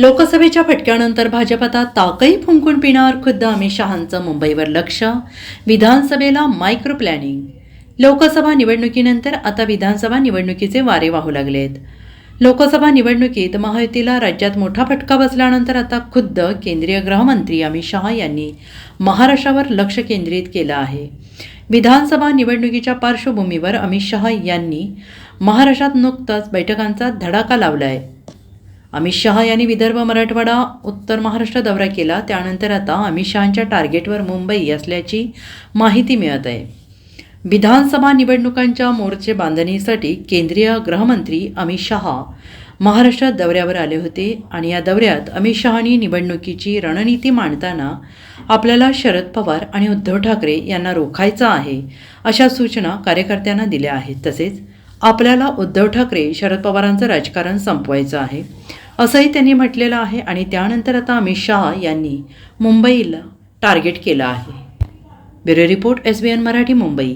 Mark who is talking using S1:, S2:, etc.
S1: लोकसभेच्या फटक्यानंतर भाजप आता ताकही फुंकून पिणार खुद्द अमित शहांचं मुंबईवर लक्ष. विधानसभेला मायक्रो प्लॅनिंग लोकसभा निवडणुकीनंतर आता विधानसभा निवडणुकीचे वारे वाहू लागलेत. लोकसभा निवडणुकीत महायुतीला राज्यात मोठा फटका बसल्यानंतर आता खुद्द केंद्रीय गृहमंत्री अमित शहा यांनी महाराष्ट्रावर लक्ष केंद्रित केलं आहे. विधानसभा निवडणुकीच्या पार्श्वभूमीवर अमित शहा यांनी महाराष्ट्रात नुकताच बैठकांचा धडाका लावला आहे अमित शहा यांनी विदर्भ मराठवाडा उत्तर महाराष्ट्र दौरा केला. त्यानंतर आता अमित शहांच्या टार्गेटवर मुंबई असल्याची माहिती मिळत आहे. विधानसभा निवडणुकांच्या मोर्चे बांधणीसाठी केंद्रीय गृहमंत्री अमित शहा महाराष्ट्रात दौऱ्यावर आले होते आणि या दौऱ्यात अमित शहानी निवडणुकीची रणनीती मांडताना आपल्याला शरद पवार आणि उद्धव ठाकरे यांना रोखायचं आहे अशा सूचना कार्यकर्त्यांना दिल्या आहेत. तसेच आपल्याला उद्धव ठाकरे शरद पवारांचं राजकारण संपवायचं आहे. असंही त्यांनी म्हटलेलं आहे आणि त्यानंतर आता अमित शाह यांनी मुंबईला टार्गेट केलं आहे. Bureau report S B N Marathi Mumbai.